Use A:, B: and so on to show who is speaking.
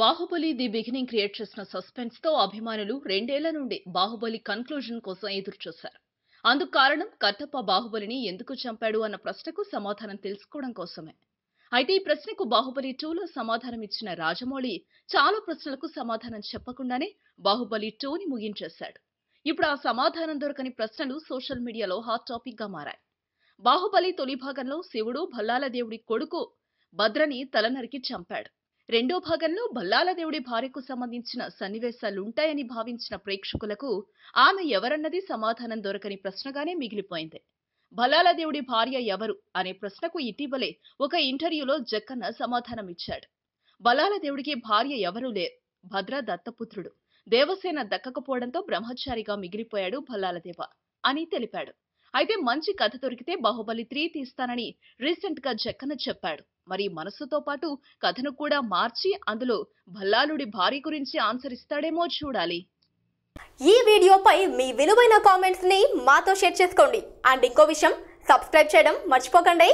A: Baahubali the beginning create చేసిన సస్పెన్స్తో అభిమానులు రెండేళ్ళ నుండి బాహుబలి కన్క్లూజన్ కోసం ఎదురుచూశారు. అందుకు కారణం కట్టప్ప బాహుబలిని ఎందుకు చంపాడు అన్న ప్రశ్నకు సమాధానం తెలుసుకోవడం కోసమే. అయితే ఈ ప్రశ్నకు బాహుబలి టూలో సమాధానం ఇచ్చిన రాజమౌళి చాలా ప్రశ్నలకు సమాధానం చెప్పకుండానే బాహుబలి టూని ముగించేశాడు. ఇప్పుడు ఆ సమాధానం దొరకని ప్రశ్నలు సోషల్ మీడియాలో హాట్ టాపిక్గా మారాయి. బాహుబలి తొలి భాగంలో శివుడు భల్లాల దేవుడి కొడుకు భద్రని తలనరికి చంపాడు. రెండో భాగంలో భల్లాలదేవుడి భార్యకు సంబంధించిన సన్నివేశాలుంటాయని భావించిన ప్రేక్షకులకు ఆమె ఎవరన్నది సమాధానం దొరకని ప్రశ్నగానే మిగిలిపోయింది. భల్లాలదేవుడి భార్య ఎవరు అనే ప్రశ్నకు ఇటీవలే ఒక ఇంటర్వ్యూలో జక్కన్న సమాధానమిచ్చాడు. బలాల దేవుడికి భార్య ఎవరూ లేరు. భద్ర దత్తపుత్రుడు. దేవసేన దక్కకపోవడంతో బ్రహ్మచారిగా మిగిలిపోయాడు భల్లాలదేవ అని తెలిపాడు. అయితే మంచి కథ దొరికితే బాహుబలి త్రీ తీస్తానని రీసెంట్గా జక్కన చెప్పాడు. మరి మనసుతో పాటు కథను కూడా మార్చి అందులో భల్లాలుడి భార్య గురించి ఆన్సర్ ఇస్తాడేమో చూడాలి.
B: ఈ వీడియోపై మీ విలువైన కామెంట్స్ని మాతో షేర్ చేసుకోండి. అండ్ ఇంకో విషయం సబ్స్క్రైబ్ చేయడం మర్చిపోకండి.